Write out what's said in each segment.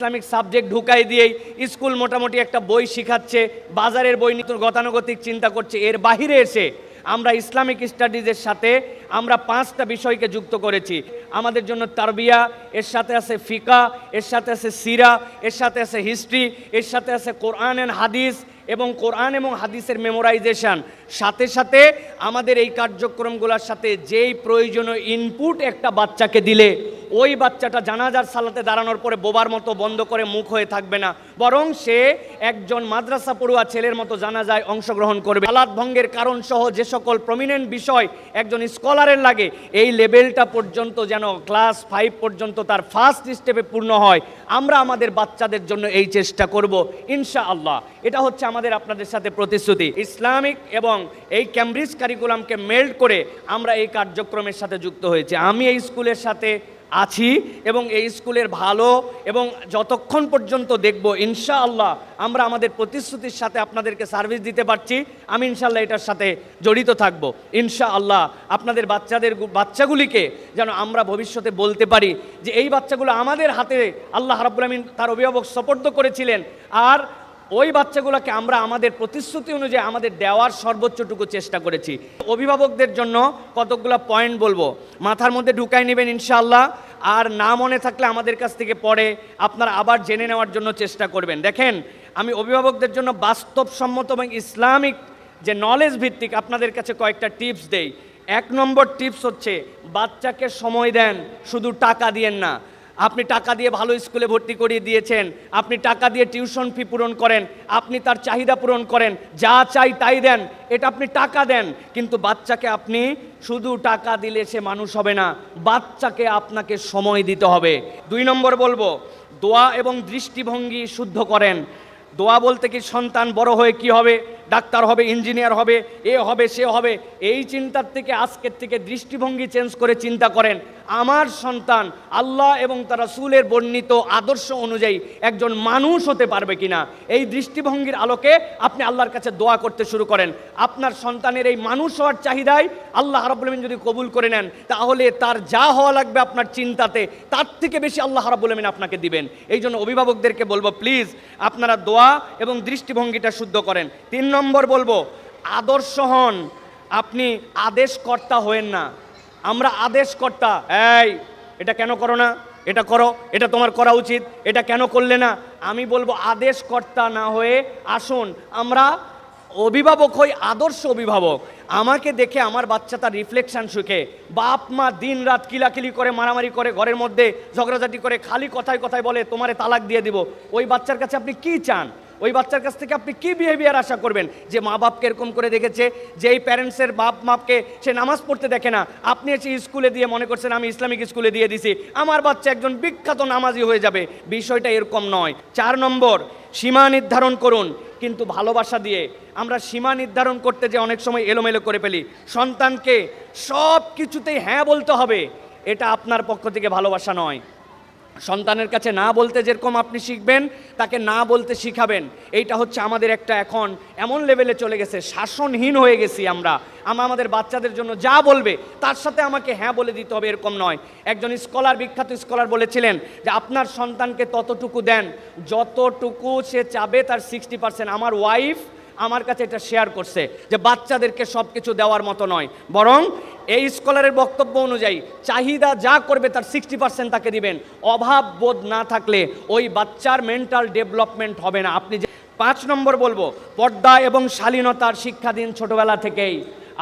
Islamic subject ঢুকাই দিয়েই school মোটামুটি একটা বই শিখাচ্ছে, বাজারের বই নিয়ে গতানুগতিক চিন্তা করছে। এর বাহিরে এসে আমরা ইসলামিক স্টাডিজের সাথে আমরা পাঁচটা বিষয়কে যুক্ত করেছি। আমাদের জন্য তারবিয়া, এর সাথে আছে ফিকা, এর সাথে আছে সিরা, এর সাথে আছে হিস্ট্রি এর সাথে আছে কোরআন অ্যান্ড হাদিস এবং কোরআন এবং হাদিসের মেমোরাইজেশন সাথে সাথে আমাদের এই কার্যক্রমগুলোর সাথে যেই প্রয়োজনীয় ইনপুট একটা বাচ্চাকে দিলে ওই বাচ্চাটা জানাজার সালাতে দাঁড়ানোর পরে বোবার মতো বন্ধ করে মুখ হয়ে থাকবে না। বরং সে একজন মাদ্রাসা পড়ুয়া ছেলের মতো জানাজায় অংশগ্রহণ করবে। আলাদ ভঙ্গের কারণ সহ যে সকল প্রমিনেন্ট বিষয় একজন স্কলারের লাগে, এই লেভেলটা পর্যন্ত যেন ক্লাস ফাইভ পর্যন্ত তার ফার্স্ট স্টেপে পূর্ণ হয়। আমরা আমাদের বাচ্চাদের জন্য এই চেষ্টা করব ইনশা আল্লাহ এটা হচ্ছে আমাদের আপনাদের সাথে প্রতিশ্রুতি। ইসলামিক এবং এই ক্যামব্রিজ কারিকুলামকে মেল্ড করে আমরা এই কার্যক্রমের সাথে যুক্ত হয়েছি। আমি এই স্কুলের সাথে আছি এবং এই স্কুলের ভালো এবং যতক্ষণ পর্যন্ত দেখব, ইনশাআল্লাহ আমরা আমাদের প্রতিশ্রুতির সাথে আপনাদেরকে সার্ভিস দিতে পারছি। আমি ইনশাআল্লাহ এটার সাথে জড়িত থাকব। ইনশাআল্লাহ আপনাদের বাচ্চাদের বাচ্চাগুলিকে যেন আমরা ভবিষ্যতে বলতে পারি যে, এই বাচ্চাগুলো আমাদের হাতে আল্লাহ রাব্বুল আমিন তার অভিভাবক সপর্দ করেছিলেন। আর ওই বাচ্চাগুলোকে আমরা আমাদের প্রতিশ্রুতি অনুযায়ী আমাদের দেওয়ার সর্বোচ্চটুকু চেষ্টা করেছি। অভিভাবকদের জন্য কতগুলো পয়েন্ট বলব। মাথার মধ্যে ঢুকাই নেবেন ইনশাআল্লাহ। আর না মনে থাকলে আমাদের কাছ থেকে পড়ে আপনারা আবার জেনে নেওয়ার জন্য চেষ্টা করবেন। দেখেন, আমি অভিভাবকদের জন্য বাস্তবসম্মত এবং ইসলামিক যে নলেজ ভিত্তিক আপনাদের কাছে কয়েকটা টিপস দেই। এক নম্বর টিপস হচ্ছে, বাচ্চাকে সময় দেন, শুধু টাকা দিয়েন না। আপনি টাকা দিয়ে ভালো স্কুলে ভর্তি করিয়ে দিয়েছেন, আপনি টাকা দিয়ে টিউশন ফি পূরণ করেন, আপনি তার চাহিদা পূরণ করেন, যা চাই তাই দেন, এটা আপনি টাকা দেন, কিন্তু বাচ্চাকে আপনি শুধু টাকা দিলে সে মানুষ হবে না, বাচ্চাকে আপনাকে সময় দিতে হবে। দুই নম্বর বলব, দোয়া এবং দৃষ্টিভঙ্গি শুদ্ধ করেন। দোয়া বলতে কি সন্তান বড় হয়ে কি হবে? ডাক্তার হবে, ইঞ্জিনিয়ার হবে, এ হবে, সে হবে। এই চিন্তার থেকে, আজকের থেকে দৃষ্টিভঙ্গি চেঞ্জ করে চিন্তা করেন। আমার সন্তান আল্লাহ এবং তার রাসূলের বর্ণিত আদর্শ অনুযায়ী একজন মানুষ হতে পারবে কিনা, এই দৃষ্টিভঙ্গির আলোকে আপনি আল্লাহর কাছে দোয়া করতে শুরু করেন। আপনার সন্তানের এই মানুষ হওয়ার চাহিদায় আল্লাহ রাব্বুল যদি কবুল করে নেন, তাহলে তার যা হওয়া লাগবে আপনার চিন্তাতে, তার থেকে বেশি আল্লাহ রাব্বুল আপনাকে দিবেন। এই জন্য অভিভাবকদেরকে বলব, প্লিজ, আপনারা দোয়া এবং দৃষ্টিভঙ্গিটা শুদ্ধ করেন। তিন নম্বর বলব, আদর্শ হন, আপনি আদেশকর্তা হয়েন না। আমরা আদেশকর্তা। এই, এটা কেন করো না? এটা করো, এটা তোমার করা উচিত, এটা কেন করলে না? আমি বলব, আদেশকর্তা না হয়ে আসুন। আমরা অভিভাবক হই, আদর্শ অভিভাবক। আমাকে দেখে আমার বাচ্চা তার রিফ্লেকশন শিখে। বাপ, মা দিন রাত কিলাকিলি করে, মারামারি করে, ঘরের মধ্যে ঝগড়াঝাটি করে, খালি কথায় কথায় বলে, তোমারে তালাক দিয়ে দিব। ওই বাচ্চার কাছে আপনি কি চান? ওই বাচ্চার কাছ থেকে আপনি কি বিহেভিয়ার আশা করবেন? যে মা বাপকে এরকম করে দেখেছে? যে এই প্যারেন্টসের বাপ মাপকে সে নামাজ পড়তে দেখে না? আপনি এসে স্কুলে দিয়ে মনে করছেন, আমি ইসলামিক স্কুলে দিয়ে দিছি। আমার বাচ্চা একজন বিখ্যাত নামাজি হয়ে যাবে। বিষয়টা এরকম নয়। চার নম্বর, সীমা নির্ধারণ করুন। কিন্তু ভালোবাসা দিয়ে আমরা সীমা নির্ধারণ করতে যে অনেক সময় এলোমেলো করে ফেলি। সন্তানকে সব কিছুতেই হ্যাঁ বলতে হবে। এটা আপনার পক্ষ থেকে ভালোবাসা নয়। সন্তানের কাছে না বলতে যেরকম আপনি শিখবেন, তাকে না বলতে শিখাবেন। এইটা হচ্ছে আমাদের একটা এখন এমন লেভেলে চলে গেছে, শাসনহীন হয়ে গেছি আমরা। আমরা আমাদের বাচ্চাদের জন্য যা বলবে, তার সাথে আমাকে হ্যাঁ বলে দিতে হবে এরকম নয়। একজন স্কলার, বিখ্যাত স্কলার বলেছিলেন যে, আপনার সন্তানকে ততটুকু দেন, যতটুকু সে চাবে তার সিক্সটি পার্সেন্ট আমার ওয়াইফ আমার কাছে এটা শেয়ার করছে যে বাচ্চাদেরকে সব কিছু দেওয়ার মতো নয়। বরং এই স্কলারের বক্তব্য অনুযায়ী চাহিদা যা করবে তার সিক্সটি পার্সেন্ট তাকে দিবেন। অভাব বোধ না থাকলে ওই বাচ্চার মেন্টাল ডেভেলপমেন্ট হবে না। আপনি যে পাঁচ নম্বর বলব, পর্দা এবং শালীনতার শিক্ষা দিন ছোটবেলা থেকেই।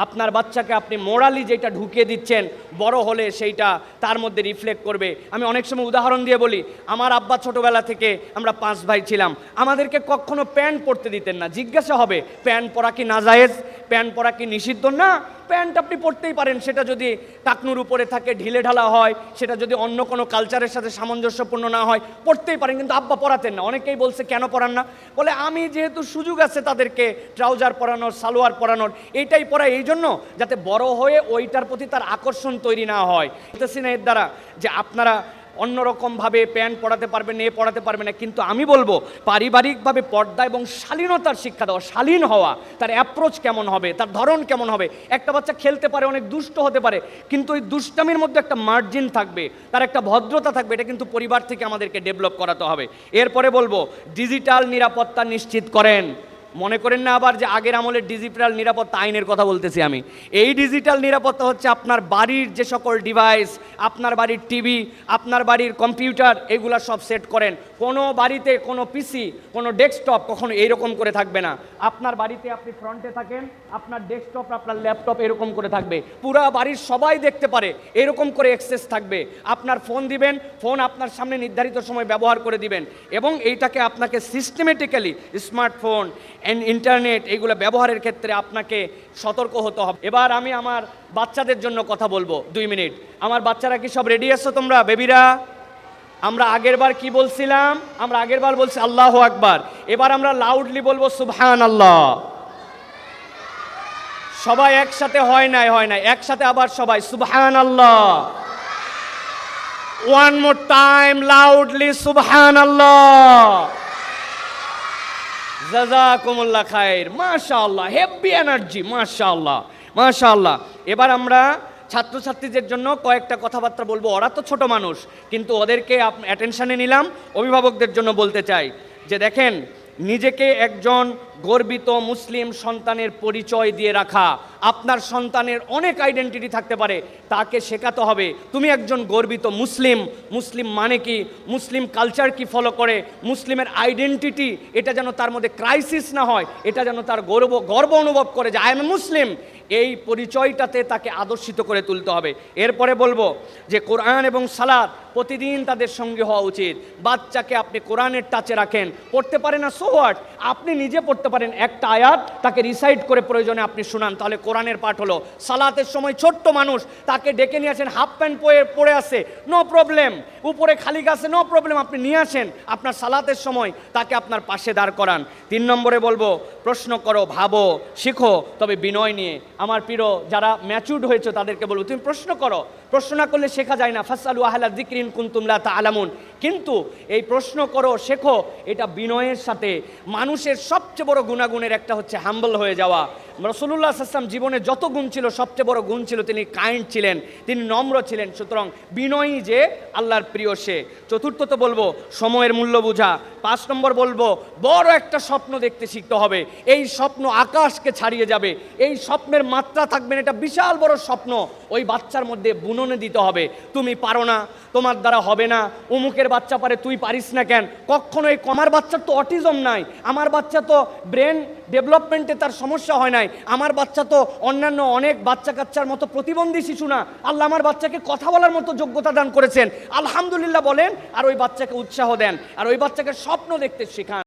আপনার বাচ্চাকে আপনি মোরালি যেটা ঢুকিয়ে দিচ্ছেন, বড় হলে সেইটা তার মধ্যে রিফ্লেক্ট করবে। আমি অনেক সময় উদাহরণ দিয়ে বলি, আমার আব্বা ছোটোবেলা থেকে আমরা পাঁচ ভাই ছিলাম। আমাদেরকে কখনো প্যান্ট পরতে দিতেন না। জিজ্ঞাসা হবে, প্যান্ট পরা কি নাজায়েজ? প্যান্ট পরা কি নিষিদ্ধ? না প্যান্ট আপনি পরতেই পারেন, সেটা যদি টাকনুর উপরে থাকে, ঢিলে ঢালা হয়, সেটা যদি অন্য কোনো কালচারের সাথে সামঞ্জস্যপূর্ণ না হয় পড়তেই পারেন, কিন্তু আব্বা পরাতেন না। অনেকেই বলছে, কেন পরান না? বলে, আমি যেহেতু সুযোগ আছে তাদেরকে ট্রাউজার পরানোর, সালোয়ার পরানোর, এইটাই পরা এই জন্য যাতে বড় হয়ে ওইটার প্রতি তার আকর্ষণ তৈরি না হয়। বলতেছি না এর দ্বারা যে আপনারা অন্যরকমভাবে প্যান্ট পড়াতে পারবেন এ পড়াতে পারবে না। কিন্তু আমি বলব, পারিবারিকভাবে পর্দা এবং শালীনতার শিক্ষা দেওয়া, শালীন হওয়া, তার অ্যাপ্রোচ কেমন হবে, তার ধরন কেমন হবে, একটা বাচ্চা খেলতে পারে, অনেক দুষ্ট হতে পারে, কিন্তু ওই দুষ্টামির মধ্যে একটা মার্জিন থাকবে, তার একটা ভদ্রতা থাকবে, এটা কিন্তু পরিবার থেকে আমাদেরকে ডেভেলপ করাতে হবে। এরপরে বলব ডিজিটাল নিরাপত্তা নিশ্চিত করেন। মনে করেন না আবার যে আগের আমলের ডিজিটাল নিরাপত্তা আইনের কথা বলতেছি আমি। এই ডিজিটাল নিরাপত্তা হচ্ছে আপনার বাড়ির যে সকল ডিভাইস আপনার বাড়ির টিভি আপনার বাড়ির কম্পিউটার এগুলা সব সেট করেন। কোনো বাড়িতে কোনো পিসি কোনো ডেস্কটপ কখনো এইরকম করে থাকবে না। আপনার বাড়িতে আপনি ফ্রন্টে থাকেন, আপনার ডেস্কটপ আপনার ল্যাপটপ এরকম করে থাকবে। পুরা বাড়ির সবাই দেখতে পারে, এরকম করে অ্যাক্সেস থাকবে। আপনার ফোন দিবেন ফোন আপনার সামনে নির্ধারিত সময় ব্যবহার করে দিবেন। এবং এইটাকে আপনাকে সিস্টেমেটিক্যালি স্মার্টফোন অ্যান্ড ইন্টারনেট এইগুলো ব্যবহারের ক্ষেত্রে আপনাকে সতর্ক হতে হবে। এবার আমি আমার বাচ্চাদের জন্য কথা বলব, দুই মিনিট। আমার বাচ্চারা কি সব রেডি আছো তোমরা, বেবিরা? আমরা আগেরবার কি বলছিলাম? আমরা আগেরবার বলছি আল্লাহ আকবার। এবার আমরা লাউডলি বলব সুবহান আল্লাহ সবাই একসাথে হয় নাই হয় নাই। একসাথে আবার সবাই সুবহান আল্লাহ ওয়ান মোর টাইম লাউডলি সুবহান আল্লাহ জাজাকুমুল্লাহ খায়ের মাশাআল্লাহ হেভি এনার্জি, মাশাআল্লাহ মাশাআল্লাহ। এবার আমরা ছাত্রছাত্রীদের জন্য কয়েকটা কথাবার্তা বলব। ওরা তো ছোট মানুষ, কিন্তু ওদেরকে অ্যাটেনশনে নিলাম। অভিভাবকদের জন্য বলতে চাই যে দেখেন, নিজেকে একজন গর্বিত মুসলিম সন্তানের পরিচয় দিয়ে রাখা। আপনার সন্তানের অনেক আইডেন্টিটি থাকতে পারে, তাকে শেখাতে হবে। তুমি একজন গর্বিত মুসলিম। মুসলিম মানে কি? মুসলিম কালচার কি ফলো করে? মুসলিমের আইডেন্টিটি এটা যেন তার মধ্যে ক্রাইসিস না হয়, এটা যেন তার গর্ব গর্ব অনুভব করে যে আই এম মুসলিম এই পরিচয়টাতে তাকে আদর্শিত করে তুলতে হবে। এরপরে বলব যে, কোরআন এবং সালাদ প্রতিদিন তাদের সঙ্গে হওয়া উচিত। বাচ্চাকে আপনি কোরআনের টাচে রাখেন। পড়তে পারে না সো হোয়াট আপনি নিজে পড়তে পারেন, একটা আয়াত তাকে রিসাইড করে প্রয়োজনে আপনি শোনান। তাহলে কোরআনের পাঠ হলো, সালাতের সময় ছোট্ট মানুষ তাকে ডেকে নিয়ে আসেন, হাফ প্যান্ট পরে পড়ে আসে নো প্রবলেম উপরে খালি গাছে নো প্রবলেম আপনি নিয়ে আসেন, আপনার সালাতের সময় তাকে আপনার পাশে দাঁড় করান। তিন নম্বরে বলব, প্রশ্ন করো, ভাবো, শিখো, তবে বিনয় নিয়ে। আমার প্রিয়, যারা ম্যাচুর্ড হয়েছে তাদেরকে বলব, তুমি প্রশ্ন করো। প্রশ্ন না করলে শেখা যায় না। ফাসালু আহলা দিকরিন কুন্তুমলা তা আলামুন কিন্তু এই প্রশ্ন করো, শেখো, এটা বিনয়ের সাথে। মানুষের সবচেয়ে বড় গুণাগুণের একটা হচ্ছে হাম্বল হয়ে যাওয়া। রসুল্লাহ আসলাম জীবনে যত গুণ ছিল, সবচেয়ে বড় গুণ ছিল তিনি কাইন্ড ছিলেন, তিনি নম্র ছিলেন। সুতরাং বিনয়ী যে আল্লাহর প্রিয় সে। চতুর্থ তো বলব, সময়ের মূল্য বোঝা। পাঁচ নম্বর বলব, বড় একটা স্বপ্ন দেখতে শিখতে হবে। এই স্বপ্ন আকাশকে ছাড়িয়ে যাবে। এই স্বপ্নের মাত্রা থাকবে এটা বিশাল বড় স্বপ্ন। ওই বাচ্চার মধ্যে বুননে দিতে হবে। তুমি পারো না, তোমার দ্বারা হবে না। অমুকের বাচ্চা পারে, তুই পারিস না কেন? কখনো এই কমার বাচ্চার তো অটিজম নাই। আমার বাচ্চা তো ব্রেন ডেভেলপমেন্টে তার সমস্যা হয় নাই। আমার বাচ্চা তো অন্যান্য অনেক বাচ্চা কাচ্চার মতো প্রতিবন্ধী শিশু না। আল্লাহ আমার বাচ্চাকে কথা বলার মতো যোগ্যতা দান করেছেন। আলহামদুলিল্লাহ বলেন, আর ওই বাচ্চাকে উৎসাহ দেন, আর ওই বাচ্চাকে স্বপ্ন দেখতে শেখান।